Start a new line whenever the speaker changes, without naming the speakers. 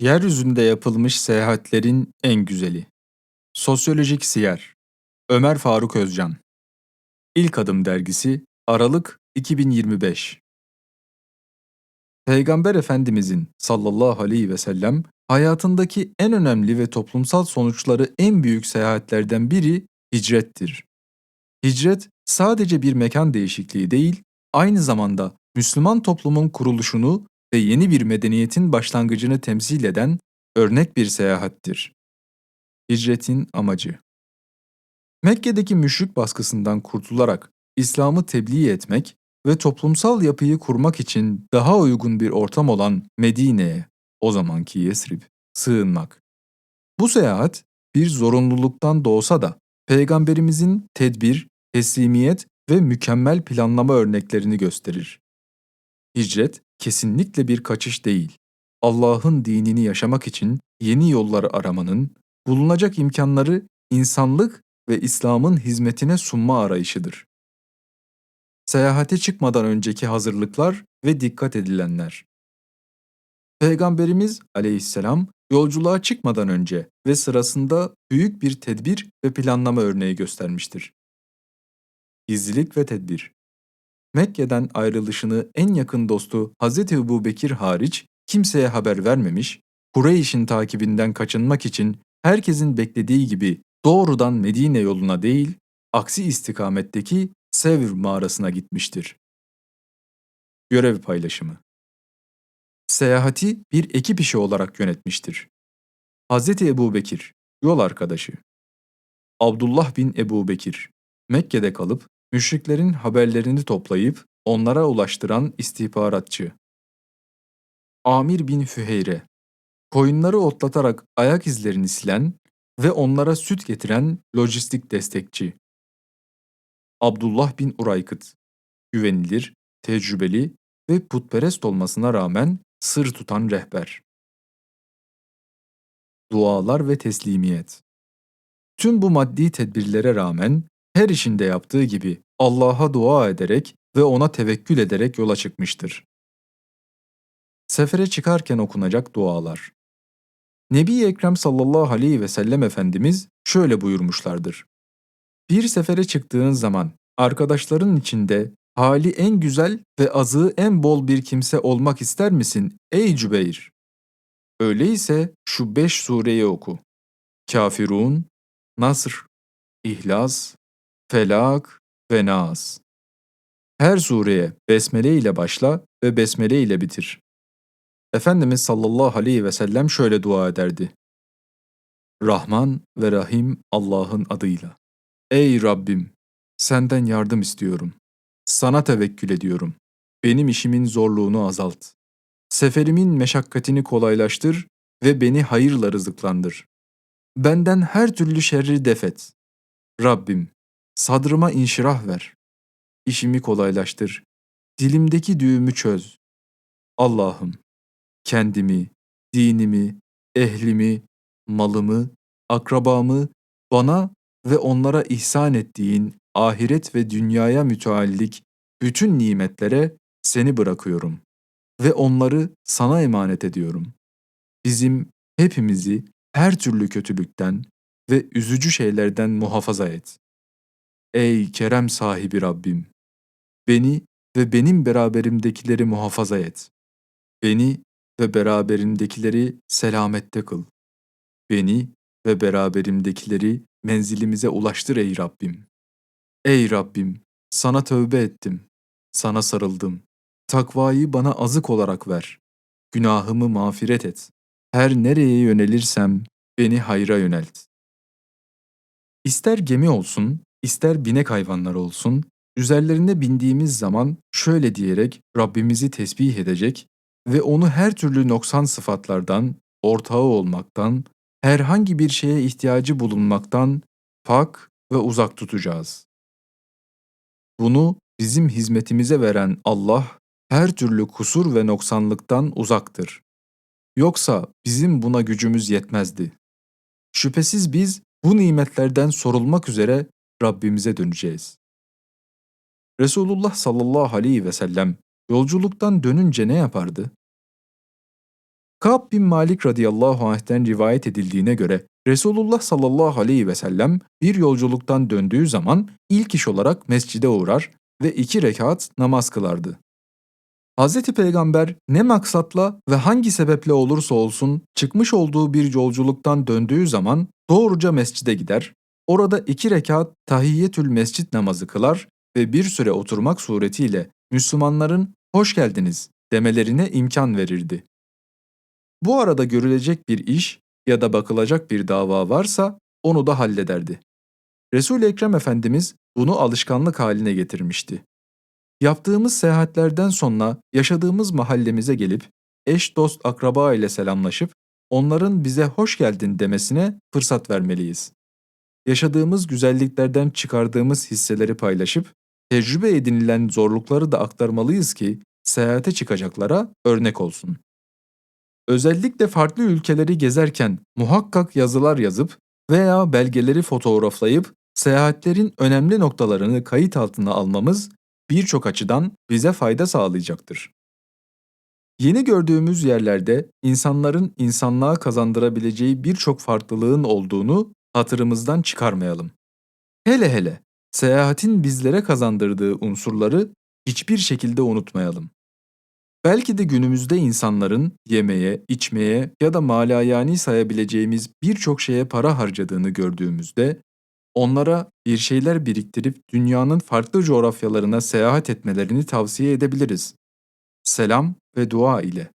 Yeryüzünde yapılmış seyahatlerin en güzeli. Sosyolojik Siyer Ömer Faruk Özcan İlk Adım Dergisi Aralık 2025 Peygamber Efendimizin sallallahu aleyhi ve sellem hayatındaki en önemli ve toplumsal sonuçları en büyük seyahatlerden biri hicrettir. Hicret sadece bir mekan değişikliği değil, aynı zamanda Müslüman toplumun kuruluşunu ve yeni bir medeniyetin başlangıcını temsil eden örnek bir seyahattir. Hicretin amacı Mekke'deki müşrik baskısından kurtularak İslam'ı tebliğ etmek ve toplumsal yapıyı kurmak için daha uygun bir ortam olan Medine'ye, o zamanki Yesrib, sığınmak. Bu seyahat bir zorunluluktan doğsa da Peygamberimizin tedbir, teslimiyet ve mükemmel planlama örneklerini gösterir. Hicret kesinlikle bir kaçış değil. Allah'ın dinini yaşamak için yeni yollar aramanın, bulunacak imkanları insanlık ve İslam'ın hizmetine sunma arayışıdır. Seyahate çıkmadan önceki hazırlıklar ve dikkat edilenler. Peygamberimiz aleyhisselam yolculuğa çıkmadan önce ve sırasında büyük bir tedbir ve planlama örneği göstermiştir. Gizlilik ve tedbir Mekke'den ayrılışını en yakın dostu Hz. Ebu Bekir hariç kimseye haber vermemiş, Kureyş'in takibinden kaçınmak için herkesin beklediği gibi doğrudan Medine yoluna değil, aksi istikametteki Sevr mağarasına gitmiştir. Görev paylaşımı Seyahati bir ekip işi olarak yönetmiştir. Hz. Ebu Bekir, yol arkadaşı. Abdullah bin Ebu Bekir, Mekke'de kalıp müşriklerin haberlerini toplayıp onlara ulaştıran istihbaratçı. Amir bin Füheyre, koyunları otlatarak ayak izlerini silen ve onlara süt getiren lojistik destekçi. Abdullah bin Uraykıt, güvenilir, tecrübeli ve putperest olmasına rağmen sır tutan rehber. Dualar ve teslimiyet Tüm bu maddi tedbirlere rağmen her işinde yaptığı gibi Allah'a dua ederek ve ona tevekkül ederek yola çıkmıştır. Sefere çıkarken okunacak dualar. Nebi Ekrem sallallahu aleyhi ve sellem Efendimiz şöyle buyurmuşlardır. Bir sefere çıktığın zaman arkadaşların içinde hali en güzel ve azığı en bol bir kimse olmak ister misin ey Cübeyr? Öyleyse şu beş sureyi oku. Kafirun, Nasr, İhlas, Felak ve Nas. Her sureye besmele ile başla ve besmele ile bitir. Efendimiz sallallahu aleyhi ve sellem şöyle dua ederdi. Rahman ve Rahim Allah'ın adıyla. Ey Rabbim! Senden yardım istiyorum. Sana tevekkül ediyorum. Benim işimin zorluğunu azalt. Seferimin meşakkatini kolaylaştır ve beni hayırla rızıklandır. Benden her türlü şerri defet. Rabbim, sadrıma inşirah ver. İşimi kolaylaştır. Dilimdeki düğümü çöz. Allah'ım, kendimi, dinimi, ehlimi, malımı, akrabamı bana ve onlara ihsan ettiğin ahiret ve dünyaya müteallik bütün nimetlere seni bırakıyorum ve onları sana emanet ediyorum. Bizim hepimizi her türlü kötülükten ve üzücü şeylerden muhafaza et. Ey kerem sahibi Rabbim! Beni ve benim beraberimdekileri muhafaza et. Beni ve beraberimdekileri selamette kıl. Beni ve beraberimdekileri menzilimize ulaştır ey Rabbim. Ey Rabbim, sana tövbe ettim. Sana sarıldım. Takvayı bana azık olarak ver. Günahımı mağfiret et. Her nereye yönelirsem beni hayra yönelt. İster gemi olsun, ister binek hayvanlar olsun, üzerlerine bindiğimiz zaman şöyle diyerek Rabbimizi tesbih edecek ve onu her türlü noksan sıfatlardan, ortağı olmaktan, herhangi bir şeye ihtiyacı bulunmaktan pak ve uzak tutacağız. Bunu bizim hizmetimize veren Allah her türlü kusur ve noksanlıktan uzaktır. Yoksa bizim buna gücümüz yetmezdi. Şüphesiz biz bu nimetlerden sorulmak üzere Rabbimize döneceğiz. Resulullah sallallahu aleyhi ve sellem yolculuktan dönünce ne yapardı? Ka'b bin Malik radıyallahu anh'ten rivayet edildiğine göre Resulullah sallallahu aleyhi ve sellem bir yolculuktan döndüğü zaman ilk iş olarak mescide uğrar ve iki rekat namaz kılardı. Hz. Peygamber ne maksatla ve hangi sebeple olursa olsun çıkmış olduğu bir yolculuktan döndüğü zaman doğruca mescide gider, orada iki rekat tahiyyetül mescit namazı kılar ve bir süre oturmak suretiyle Müslümanların hoş geldiniz demelerine imkan verirdi. Bu arada görülecek bir iş ya da bakılacak bir dava varsa onu da hallederdi. Resul-i Ekrem Efendimiz bunu alışkanlık haline getirmişti. Yaptığımız seyahatlerden sonra yaşadığımız mahallemize gelip eş dost akraba ile selamlaşıp onların bize hoş geldin demesine fırsat vermeliyiz. Yaşadığımız güzelliklerden çıkardığımız hisseleri paylaşıp tecrübe edinilen zorlukları da aktarmalıyız ki seyahate çıkacaklara örnek olsun. Özellikle farklı ülkeleri gezerken muhakkak yazılar yazıp veya belgeleri fotoğraflayıp seyahatlerin önemli noktalarını kayıt altına almamız birçok açıdan bize fayda sağlayacaktır. Yeni gördüğümüz yerlerde insanların insanlığa kazandırabileceği birçok farklılığın olduğunu hatırımızdan çıkarmayalım. Hele hele seyahatin bizlere kazandırdığı unsurları hiçbir şekilde unutmayalım. Belki de günümüzde insanların yemeye, içmeye ya da malayani sayabileceğimiz birçok şeye para harcadığını gördüğümüzde onlara bir şeyler biriktirip dünyanın farklı coğrafyalarına seyahat etmelerini tavsiye edebiliriz. Selam ve dua ile.